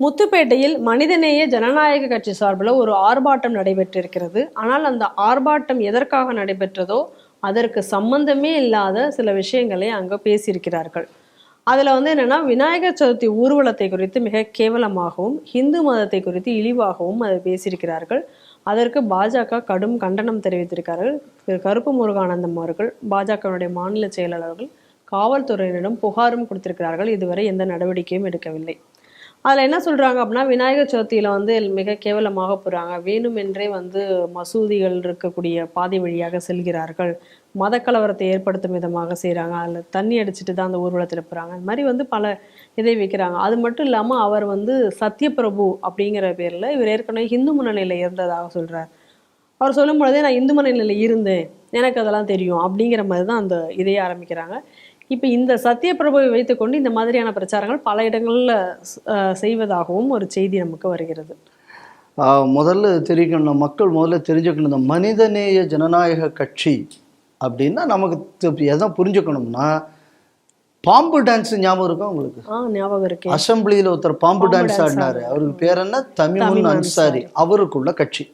முத்துப்பேட்டையில் மனிதநேய ஜனநாயக கட்சி சார்பில் ஒரு ஆர்ப்பாட்டம் நடைபெற்றிருக்கிறது. ஆனால் அந்த ஆர்ப்பாட்டம் எதற்காக நடைபெற்றதோ அதற்கு சம்பந்தமே இல்லாத சில விஷயங்களை அங்கே பேசியிருக்கிறார்கள். அதில் வந்து என்னென்னா விநாயகர் சதுர்த்தி ஊர்வலத்தை குறித்து மிக கேவலமாகவும் இந்து மதத்தை குறித்து இழிவாகவும் அதை பேசியிருக்கிறார்கள். அதற்கு பாஜக கடும் கண்டனம் தெரிவித்திருக்கிறார்கள். திரு. கருப்பு முருகானந்தம் அவர்கள் பாஜகவினுடைய மாநில செயலாளர்கள் காவல்துறையினரிடம் புகாரும் கொடுத்திருக்கிறார்கள். இதுவரை எந்த நடவடிக்கையும் எடுக்கவில்லை. அதில் என்ன சொல்கிறாங்க அப்படின்னா விநாயகர் சதுர்த்தியில் வந்து மிக கேவலமாக போகிறாங்க வேணுமென்றே வந்து மசூதிகள் இருக்கக்கூடிய பாதை வழியாக செல்கிறார்கள். மதக்கலவரத்தை ஏற்படுத்தும் விதமாக செய்கிறாங்க அதில் தண்ணி அடிச்சுட்டு தான் அந்த ஊர்வலத்தில் போகிறாங்க அந்த மாதிரி வந்து பல இதை வைக்கிறாங்க. அது மட்டும் இல்லாமல் அவர் வந்து சத்யபிரபு அப்படிங்கிற பேரில் இவர் ஏற்கனவே இந்து முன்னணியில் இருந்ததாக சொல்கிறார் அவர் சொல்லும் பொழுதே நான் இந்து முன்னணியில் இருந்தேன். எனக்கு அதெல்லாம் தெரியும். அப்படிங்கிற மாதிரி தான் அந்த இதையே ஆரம்பிக்கிறாங்க. இப்போ இந்த சத்யபிரபுவை வைத்துக்கொண்டு இந்த மாதிரியான பிரச்சாரங்கள் பல இடங்களில் செய்வதாகவும் ஒரு செய்தி நமக்கு வருகிறது. முதல்ல தெரிவிக்கணும் மக்கள் முதல்ல தெரிஞ்சுக்கணும் இந்த மனிதநேய ஜனநாயக கட்சி அப்படின்னா நமக்கு எதை புரிஞ்சுக்கணும்னா பாம்பு டான்ஸ் ஞாபகம் இருக்கா உங்களுக்கு? ஞாபகம் இருக்கே. அசம்பிளியில் ஒருத்தர் பாம்பு டான்ஸ் ஆடினாரு. அவருக்கு பேர் என்ன? தமிமுன் அன்சாரி. அவருக்குள்ள கட்சி.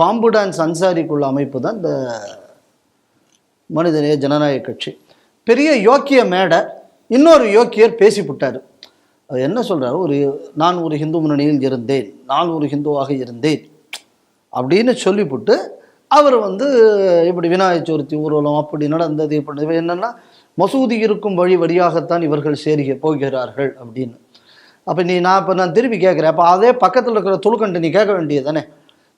பாம்பு டான்ஸ் அன்சாரிக்குள்ள அமைப்பு தான் இந்த மனிதநேய ஜனநாயக கட்சி. பெரிய யோக்கிய மேடை இன்னொரு யோக்கியர் பேசிவிட்டார். அவர் என்ன சொல்கிறார் ஒரு நான் ஒரு ஹிந்து முன்னணியில் இருந்தேன். நான் ஒரு ஹிந்துவாக இருந்தேன். அப்படின்னு சொல்லிவிட்டு அவர் வந்து இப்படி விநாயக சதுர்த்தி ஊர்வலம் அப்படி நடந்தது இப்படி என்னென்னா மசூதி இருக்கும் வழி வழியாகத்தான் இவர்கள் சேருக போகிறார்கள். அப்படின்னு. அப்போ நீ நான் இப்போ நான் திருப்பி கேட்குறேன். அப்போ அதே பக்கத்தில் இருக்கிற துளுக்கண்டு நீ கேட்க வேண்டியது தானே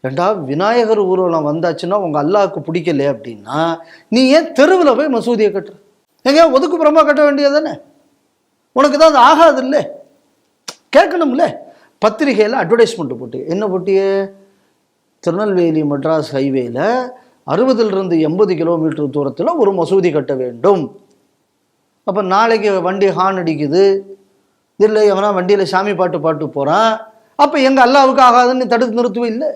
ஏண்டா விநாயகர் ஊர்வலம் வந்தாச்சுன்னா உங்கள் அல்லாவுக்கு பிடிக்கல அப்படின்னா நீ ஏன் தெருவில் போய் மசூதியை கட்டுற? எங்கேயா ஒதுக்குப்புறமா கட்ட வேண்டியது தானே உனக்கு தான் அது ஆகாது இல்லை? கேட்கணும்ல? பத்திரிகையில் அட்வர்டைஸ்மெண்ட் போட்டு. என்ன போட்டியே? திருநெல்வேலி மெட்ராஸ் ஹைவேல அறுபதுலேருந்து எண்பது கிலோமீட்டர் தூரத்தில் ஒரு மசூதி கட்ட வேண்டும். அப்போ நாளைக்கு வண்டி ஹார்ன் அடிக்குது. இல்லை எவனா வண்டியில் சாமி பாட்டு பாட்டு போகிறான் அப்போ எங்கள் அல்லாவுக்கு ஆகாதுன்னு தடுத்து நிறுத்துவே இல்லை.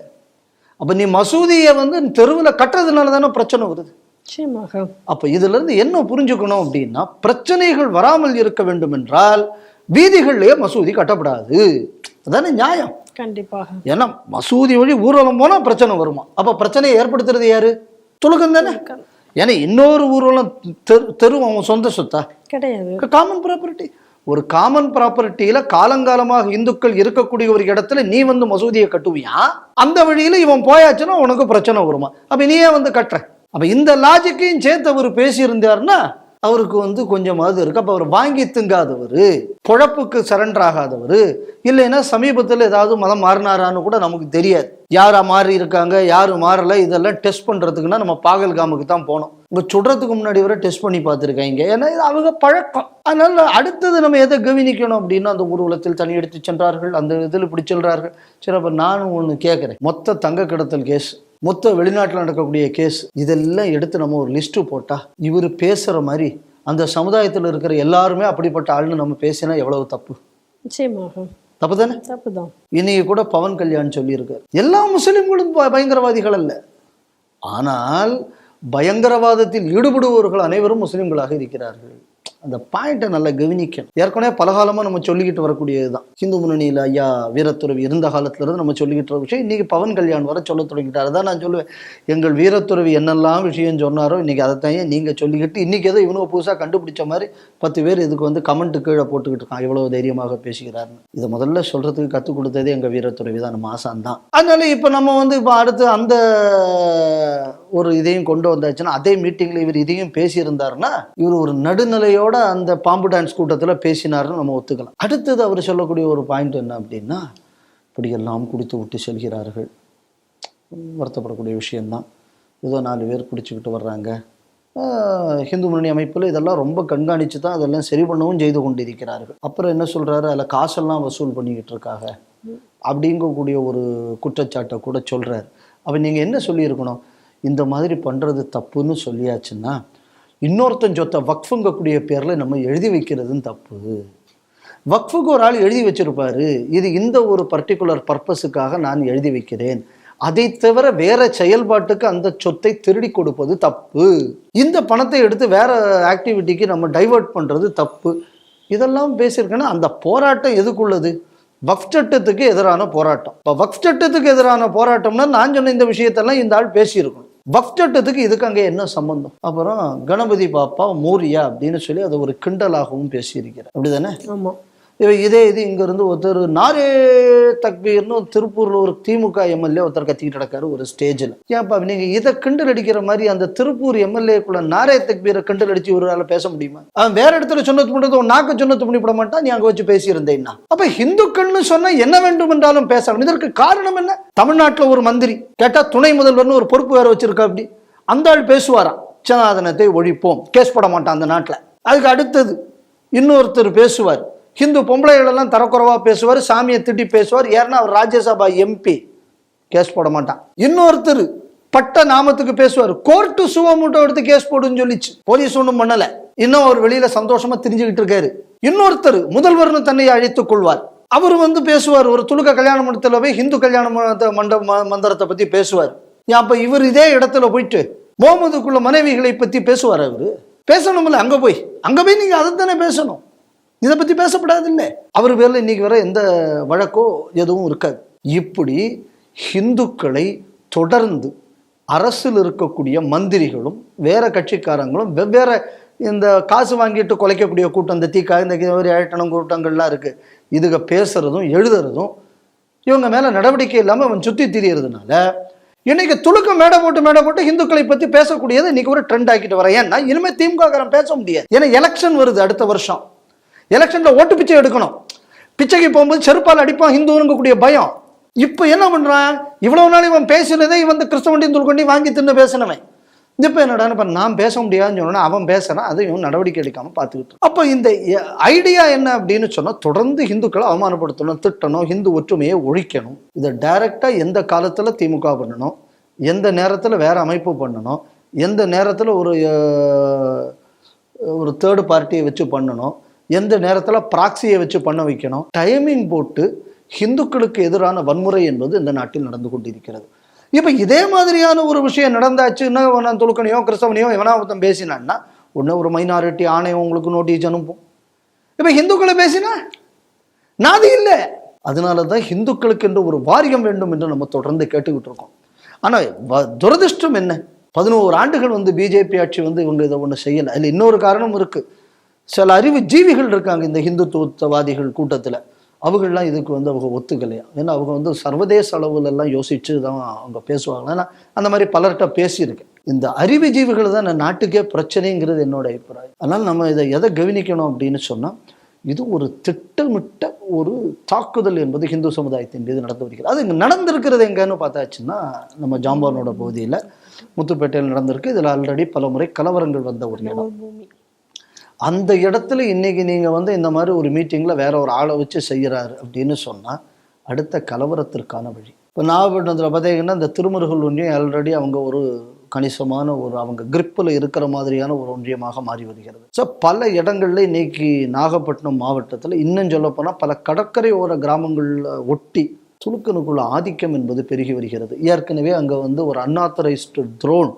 அப்போ நீ மசூதியை வந்து தெருவில் கட்டுறதுனால தானே பிரச்சனை வருது. நிச்சயமாக. அப்போ இதிலிருந்து என்ன புரிஞ்சுக்கணும் அப்படின்னா பிரச்சனைகள் வராமல் இருக்க வேண்டும் என்றால் வீதிகள்லயே மசூதி கட்டப்படாது. அதானே நியாயம்? கண்டிப்பாக. ஏன்னா மசூதி வழி ஊர்வலம் போனால் பிரச்சனை வருமா? அப்போ பிரச்சனையை ஏற்படுத்துறது யாரு? துலகம் தானே? ஏன்னா இன்னொரு ஊர்வலம் தெரு தெரு அவன் சொந்த சொத்தா? கிடையாது. காமன் ப்ராப்பர்ட்டி ஒரு காமன் ப்ராப்பர்ட்டியில காலங்காலமாக இந்துக்கள் இருக்கக்கூடிய ஒரு இடத்துல நீ வந்து மசூதியை கட்டுவியா? அந்த வழியில இவன் போயாச்சுன்னா உனக்கு பிரச்சனை வருமா? அப்ப நீ ஏன் வந்து கட்டுற. அப்போ இந்த லாஜிக்கையும் சேர்த்து அவர் பேசியிருந்தார்னா அவருக்கு வந்து கொஞ்சமாவது இருக்கு. அப்போ அவர் வாங்கி திங்காதவர் பொழப்புக்கு சரண்டர் ஆகாதவர் இல்லைன்னா சமீபத்தில் ஏதாவது மதம் மாறினாரான்னு கூட நமக்கு தெரியாது. யாரா மாறி இருக்காங்க யார் மாறல இதெல்லாம் டெஸ்ட் பண்ணுறதுக்குன்னா நம்ம பாகல்காமுக்கு தான் போனோம். இப்போ சுடுறதுக்கு முன்னாடி வரை டெஸ்ட் பண்ணி பார்த்துருக்காங்க. ஏன்னா இது அவங்க பழக்கம். அதனால அடுத்தது நம்ம எதை கவனிக்கணும் அப்படின்னா அந்த ஊர்வலத்தில் தனி எடுத்து சென்றார்கள் அந்த இதில் இப்படி சரி அப்போ நானும் ஒன்று கேட்குறேன் மொத்த தங்க கடத்தல் கேஸ் மொத்த வெளிநாட்டில் நடக்கக்கூடிய கேஸ் இதெல்லாம் எடுத்து நம்ம ஒரு லிஸ்ட்டு போட்டா இவர் பேசுற மாதிரி அந்த சமுதாயத்தில் இருக்கிற எல்லாருமே அப்படிப்பட்ட ஆள்னு நம்ம பேசினா எவ்வளவு தப்பு? நிச்சயமாக. தப்பு தானே தப்புதான். இன்னைக்கு கூட பவன் கல்யாண் சொல்லியிருக்கார். எல்லா முஸ்லிம்களும் பயங்கரவாதிகள் அல்ல. ஆனால் பயங்கரவாதத்தில் ஈடுபடுபவர்கள் அனைவரும் முஸ்லிம்களாக இருக்கிறார்கள். அந்த பாயிண்ட்டை நல்லா கவனிக்கணும். ஏற்கனவே பலகாலமாக நம்ம சொல்லிக்கிட்டு வரக்கூடியது தான் ஹிந்து முன்னணியில் ஐயா வீரத்துறவி இருந்த காலத்துலேருந்து நம்ம சொல்லிக்கிட்டு வர விஷயம். இன்றைக்கி பவன் கல்யாண் வர சொல்ல தொடங்கிட்டார். தான் நான் சொல்லுவேன். எங்கள் வீரத்துறவி என்னெல்லாம் விஷயம் சொன்னாரோ இன்றைக்கி அதைத்தான் நீங்கள் சொல்லிக்கிட்டு இன்றைக்கி ஏதோ இவனோ புதுசாக கண்டுபிடிச்ச மாதிரி பத்து பேர் இதுக்கு வந்து கமெண்ட் கீழே போட்டுக்கிட்டு இருக்கான் இவ்வளோ தைரியமாக பேசுகிறாருன்னு இதை முதல்ல சொல்கிறதுக்கு கற்றுக் கொடுத்ததே எங்கள் வீரத்துறவி தான். நம்ம ஆசான் தான். அதனால இப்போ நம்ம வந்து இப்போ அடுத்து அந்த ஒரு இதையும் கொண்டு வந்தாச்சுன்னா அதே மீட்டிங்கில் இவர் இதையும் பேசியிருந்தாருன்னா இவர் ஒரு நடுநிலையோட அந்த பாம்பு டான்ஸ் கூட்டத்தில் பேசினாருன்னு நம்ம ஒத்துக்கலாம். அடுத்தது அவர் சொல்லக்கூடிய ஒரு பாயிண்ட் என்ன அப்படின்னா இப்படியெல்லாம் குடித்து விட்டு செல்கிறார்கள். வருத்தப்படக்கூடிய விஷயந்தான் ஏதோ நாலு பேர் குடிச்சுக்கிட்டு வர்றாங்க. ஹிந்து முன்னணி அமைப்பில் இதெல்லாம் ரொம்ப கண்காணித்து தான் அதெல்லாம் சரி பண்ணவும் செய்து கொண்டிருக்கிறார்கள். அப்புறம் என்ன சொல்கிறாரு அதில் காசெல்லாம் வசூல் பண்ணிக்கிட்டு இருக்காங்க. அப்படிங்கக்கூடிய ஒரு குற்றச்சாட்டை கூட சொல்கிறார் அப்போ நீங்கள் என்ன சொல்லியிருக்கணும்? இந்த மாதிரி பண்ணுறது தப்புன்னு சொல்லியாச்சுன்னா இன்னொருத்தன் சொத்தை வக்ஃபுங்கக்கூடிய பேரில் நம்ம எழுதி வைக்கிறதும் தப்பு. வக்ஃபுக்கு ஒரு ஆள் எழுதி வச்சிருப்பாரு. இது இந்த ஒரு பர்டிகுலர் பர்பஸுக்காக நான் எழுதி வைக்கிறேன். அதை தவிர வேற செயல்பாட்டுக்கு அந்த சொத்தை திருடி கொடுப்பது தப்பு. இந்த பணத்தை எடுத்து வேற ஆக்டிவிட்டிக்கு நம்ம டைவர்ட் பண்ணுறது தப்பு. இதெல்லாம் பேசியிருக்கேன்னா அந்த போராட்டம் எதுக்குள்ளது? வக்ஃப் சட்டத்துக்கு எதிரான போராட்டம். இப்போ வக்ஃப் சட்டத்துக்கு எதிரான போராட்டம்னா நான் சொன்ன இந்த விஷயத்தெல்லாம் இந்த ஆள் பேசியிருக்கணும். வக்ஃப் சட்டத்துக்கு இதுக்கு அங்கே என்ன சம்பந்தம்? அப்புறம் கணபதி பாப்பா மோரியா அப்படின்னு சொல்லி அதை ஒரு கிண்டலாகவும் பேசியிருக்கிறார். அப்படிதானே? ஆமாம் இதே இது இங்கேருந்து ஒருத்தர் நாரே தக்பீர்னு திருப்பூரில் ஒரு திமுக எம்எல்ஏ ஒருத்தர் கத்திக்கிட்டு நடக்காரு ஒரு ஸ்டேஜில். ஏன்ப்பா நீங்கள் இதை கிண்டல் அடிக்கிற மாதிரி அந்த திருப்பூர் எம்எல்ஏக்குள்ள நாரே தக்பீரை கிண்டல் அடித்து ஒரு பேச முடியுமா? அவன் வேற இடத்துல சொன்னது பண்ணுறது உன் நாக்கு சொன்னது பண்ணிவிட மாட்டான் நீ அங்கே வச்சு பேசியிருந்தேன்னா. அப்போ ஹிந்துக்கள்னு சொன்னால் என்ன வேண்டும் என்றாலும் பேசலாம். இதற்கு காரணம் என்ன? தமிழ்நாட்டில் ஒரு மந்திரி கேட்டால் துணை முதல்வர்னு ஒரு பொறுப்பு வேற வச்சிருக்கா அப்படி? அந்த ஆள் பேசுவாராம். சனாதனத்தை ஒழிப்போம். கேஸ் போட மாட்டான் அந்த நாட்டில். அதுக்கு அடுத்தது இன்னொருத்தர் பேசுவார். ஹிந்து பொம்பளைகளெல்லாம் தரக்குறவாக பேசுவார் சாமியை திட்டி பேசுவார். ஏன்னா அவர் ராஜ்யசபா எம்பி கேஸ் போட மாட்டான். இன்னொருத்தர் பட்ட நாமத்துக்கு பேசுவார். கோர்ட்டு சுவமூட்டம் எடுத்து கேஸ் போடுன்னு சொல்லிச்சு. போலீஸ் ஒன்றும் பண்ணல. இன்னும் அவர் வெளியில சந்தோஷமா தெரிஞ்சுக்கிட்டு இருக்காரு. இன்னொருத்தர் முதல்வர்னு தன்னை அழைத்துக் கொள்வார். அவர் வந்து பேசுவார். ஒரு துலுக்க கல்யாண மண்டபத்தில் போய் ஹிந்து கல்யாண மண்டப- மந்திரத்தை பத்தி பேசுவார். ஏன் அப்ப இவர் இதே இடத்துல போயிட்டு முகமதுக்குள்ள மனைவிகளை பத்தி பேசுவார் அவரு பேசணும்ல அங்க போய். அங்க போய் நீங்க தானே பேசணும். இதை பற்றி பேசப்படாது இல்லை அவர் பேரில் இன்றைக்கி வர எந்த வழக்கோ எதுவும் இருக்காது. இப்படி ஹிந்துக்களை தொடர்ந்து அரசில் இருக்கக்கூடிய மந்திரிகளும் வேற கட்சிக்காரங்களும் வெவ்வேறு இந்த காசு வாங்கிட்டு குலைக்கக்கூடிய கூட்டம் இந்த தீக்கா இந்த மாதிரி ஏழட்டணம் கூட்டங்கள்லாம் இருக்குது இதுக பேசுகிறதும் எழுதுறதும் இவங்க மேலே நடவடிக்கை இல்லாமல் அவன் சுற்றி திரியறதுனால இன்னைக்கு துளுக்க மேடை போட்டு மேடை போட்டு ஹிந்துக்களை பற்றி பேசக்கூடியது இன்னைக்கு ஒரு ட்ரெண்ட் ஆக்கிட்டு வரேன் ஏன்னா இனிமேல் திமுககாரன் பேச முடியாது. ஏன்னா எலெக்ஷன் வருது அடுத்த வருஷம். எலெக்ஷனில் ஓட்டு பிச்சை எடுக்கணும். பிச்சைக்கு போகும்போது செருப்பால் அடிப்பான் ஹிந்துங்கக்கூடிய பயம். இப்போ என்ன பண்ணுறான் இவ்வளோ நாள் இவன் பேசினதே இவன் வந்து கிறிஸ்தவண்டி துள்கொண்டி வாங்கி தின்னு பேசினவன். இப்போ என்னடான்னு இப்போ நான் பேச முடியாதுன்னு சொன்னோன்னா அவன் பேசுறான் அதையும் நடவடிக்கை எடுக்காமல் பார்த்துக்கிட்டு அப்போ இந்த ஐடியா என்ன அப்படின்னு சொன்னால் தொடர்ந்து ஹிந்துக்களை அவமானப்படுத்தணும் திட்டணும் ஹிந்து ஒற்றுமையை ஒழிக்கணும். இதை டைரெக்டாக எந்த காலத்தில் திமுக பண்ணணும்? எந்த நேரத்தில் வேறு அமைப்பு பண்ணணும்? எந்த நேரத்தில் ஒரு ஒரு தேர்டு பார்ட்டியை வச்சு பண்ணணும்? எந்த நேரத்தில் ப்ராக்சியை வச்சு பண்ண வைக்கணும்? டைமிங் போட்டு ஹிந்துக்களுக்கு எதிரான வன்முறை என்பது இந்த நாட்டில் நடந்து கொண்டிருக்கிறது. இப்போ இதே மாதிரியான ஒரு விஷயம் நடந்தாச்சுன்னா நான் துலுக்கனையோ கிறிஸ்தவனையோ எவனா ஒருத்தன் பேசினான்னா ஒன்று ஒரு மைனாரிட்டி ஆணையம் உங்களுக்கு நோட்டீஸ் அனுப்பும். இப்போ ஹிந்துக்களை பேசினா? நாதி இல்லை. அதனால தான் ஹிந்துக்களுக்கு என்று ஒரு வாரியம் வேண்டும் என்று நம்ம தொடர்ந்து கேட்டுக்கிட்டு இருக்கோம். ஆனால் வ- துரதிர்ஷ்டம் என்ன? பதினோரு ஆண்டுகள் வந்து பிஜேபி ஆட்சி வந்து இவங்க இதை ஒன்று செய்யலை. அதில் இன்னொரு காரணம் இருக்குது சில அறிவு ஜீவிகள் இருக்காங்க இந்த ஹிந்துத்துவத்தவாதிகள் கூட்டத்தில். அவங்களாம் இதுக்கு வந்து அவங்க ஒத்துக்கலையா? ஏன்னா அவங்க வந்து சர்வதேச அளவுல எல்லாம் யோசிச்சு தான் அவங்க பேசுவாங்க. ஏன்னா அந்த மாதிரி பலர்கிட்ட பேசியிருக்கேன் இந்த அறிவு ஜீவிகள் தான் நான் நாட்டுக்கே பிரச்சனைங்கிறது என்னோட அபிப்பிராயம். அதனால் நம்ம இதை எதை கவனிக்கணும் அப்படின்னு சொன்னால் இது ஒரு திட்டமிட்ட ஒரு தாக்குதல் என்பது ஹிந்து சமுதாயத்தின் மீது நடந்து வருகிறது. அது இங்கே நடந்திருக்கிறது எங்கன்னு பார்த்தாச்சுன்னா நம்ம ஜாம்பானோட பகுதியில் முத்துப்பேட்டையில் நடந்திருக்கு. இதில் ஆல்ரெடி பல முறை கலவரங்கள் வந்த ஒரு இடம். அந்த இடத்துல இன்றைக்கி நீங்கள் வந்து இந்த மாதிரி ஒரு மீட்டிங்கில் வேற ஒரு ஆளை வச்சு செய்கிறாரு அப்படின்னு சொன்னால் அடுத்த கலவரத்திற்கான வழி. இப்போ நாகப்பட்டினத்தில் பார்த்தீங்கன்னா இந்த திருமுருகல் ஒன்றியம் ஆல்ரெடி அவங்க ஒரு கணிசமான ஒரு அவங்க கிரிப்பில் இருக்கிற மாதிரியான ஒரு ஒன்றியமாக மாறி வருகிறது. ஸோ பல இடங்களில் இன்னைக்கு நாகப்பட்டினம் மாவட்டத்தில் இன்னும் சொல்லப்போனால் பல கடற்கரை ஓர கிராமங்களில் ஒட்டி துலுக்கனுக்குள்ள ஆதிக்கம் என்பது பெருகி வருகிறது. ஏற்கனவே அங்கே வந்து ஒரு அன்ஆத்தரைஸ்டு ட்ரோன்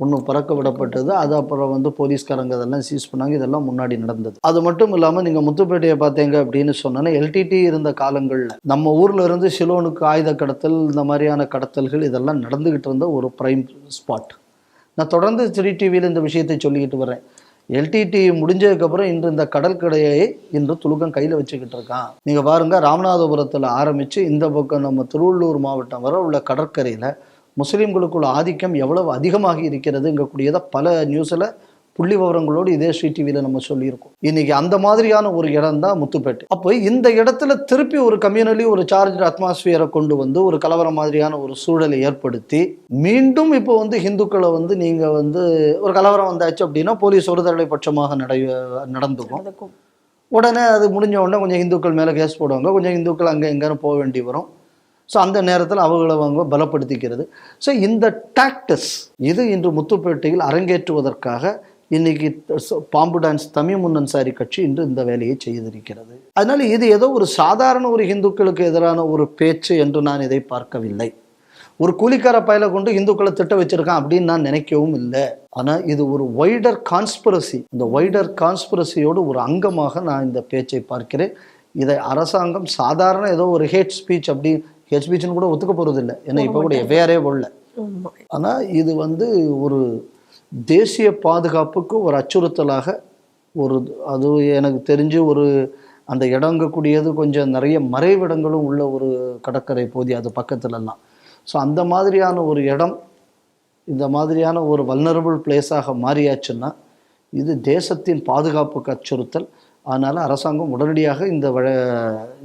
ஒன்று பறக்க விடப்பட்டது. அது அப்புறம் வந்து போலீஸ்காரங்க அதெல்லாம் சீஸ் பண்ணாங்க. இதெல்லாம் முன்னாடி நடந்தது. அது மட்டும் இல்லாமல் நீங்கள் முத்துப்பேட்டையை பார்த்தீங்க அப்படின்னு சொன்னோன்னா எல்டிடி இருந்த காலங்களில் நம்ம ஊரில் இருந்து சிலோனுக்கு ஆயுத கடத்தல் இந்த மாதிரியான கடத்தல்கள் இதெல்லாம் நடந்துக்கிட்டு இருந்த ஒரு ப்ரைம் ஸ்பாட் நான் தொடர்ந்து த்ரீ டிவியில் இந்த விஷயத்தை சொல்லிக்கிட்டு வரேன் எல்டிடி முடிஞ்சதுக்கப்புறம் இன்று இந்த கடற்கரையை இன்று துலுக்கம் கையில் வச்சுக்கிட்டு இருக்கான். நீங்கள் பாருங்கள் ராமநாதபுரத்தில் ஆரம்பித்து இந்த பக்கம் நம்ம திருவள்ளூர் மாவட்டம் வர உள்ள கடற்கரையில் முஸ்லீம்களுக்குள்ள ஆதிக்கம் எவ்வளவு அதிகமாகி இருக்கிறதுங்கக்கூடியதை பல நியூஸில் புள்ளி விவரங்களோடு இதே ஸ்ரீ டிவியில் நம்ம சொல்லியிருக்கோம். இன்னைக்கு அந்த மாதிரியான ஒரு இடம் தான் முத்துப்பேட்டை. அப்போ இந்த இடத்துல திருப்பி ஒரு கம்யூனலி ஒரு சார்ஜ் அட்மாஸ்பியரை கொண்டு வந்து ஒரு கலவரம் மாதிரியான ஒரு சூழலை ஏற்படுத்தி மீண்டும் இப்போ வந்து ஹிந்துக்களை வந்து நீங்கள் வந்து ஒரு கலவரம் வந்தாச்சு அப்படின்னா போலீஸ் ஒரு தடவை பட்சமாக நடை நடந்துக்கும். உடனே அது முடிஞ்ச உடனே கொஞ்சம் இந்துக்கள் மேலே கேஸ் போடுவாங்க. கொஞ்சம் இந்துக்கள் அங்கே எங்கேன்னு போக வேண்டி வரும். ஸோ அந்த நேரத்தில் அவங்கள அவங்க பலப்படுத்திக்கிறது. ஸோ இந்த டாக்டஸ் இது இன்று முத்துப்பேட்டையில் அரங்கேற்றுவதற்காக இன்னைக்கு பாம்பு டான்ஸ் தமிழ் முன்னன்சாரி கட்சி இன்று இந்த வேலையை செய்திருக்கிறது. அதனால இது ஏதோ ஒரு சாதாரண ஒரு இந்துக்களுக்கு எதிரான ஒரு பேச்சு என்று நான் இதை பார்க்கவில்லை. ஒரு கூலிக்கார பயலை கொண்டு இந்துக்களை திட்ட வச்சிருக்கான் அப்படின்னு நான் நினைக்கவும் இல்லை. ஆனால் இது ஒரு வைடர் கான்ஸ்பிரசி இந்த வைடர் கான்ஸ்பிரசியோடு ஒரு அங்கமாக நான் இந்த பேச்சை பார்க்கிறேன். இதை அரசாங்கம் சாதாரண ஏதோ ஒரு ஹேட் ஸ்பீச் அப்படி ஹேட் ஸ்பீச்னு கூட ஒத்துக்க போகிறது இல்லை ஏன்னா இப்போ கூட எஃப்ஐஆரே போடல. ஆனால் இது வந்து ஒரு தேசிய பாதுகாப்புக்கு ஒரு அச்சுறுத்தலாக ஒரு அது எனக்கு தெரிஞ்சு ஒரு அந்த இடங்கக்கூடியது கொஞ்சம் நிறைய மறைவிடங்களும் உள்ள ஒரு கடற்கரை பகுதி அது பக்கத்துலலாம். ஸோ அந்த மாதிரியான ஒரு இடம் இந்த மாதிரியான ஒரு வல்னரபிள் பிளேஸாக மாறியாச்சுன்னா இது தேசத்தின் பாதுகாப்புக்கு அச்சுறுத்தல். அதனால் அரசாங்கம் உடனடியாக இந்த வழ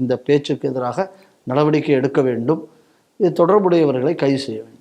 இந்த பேச்சுக்கு எதிராக நடவடிக்கை எடுக்க வேண்டும். இது தொடர்புடையவர்களை கைது செய்ய வேண்டும்.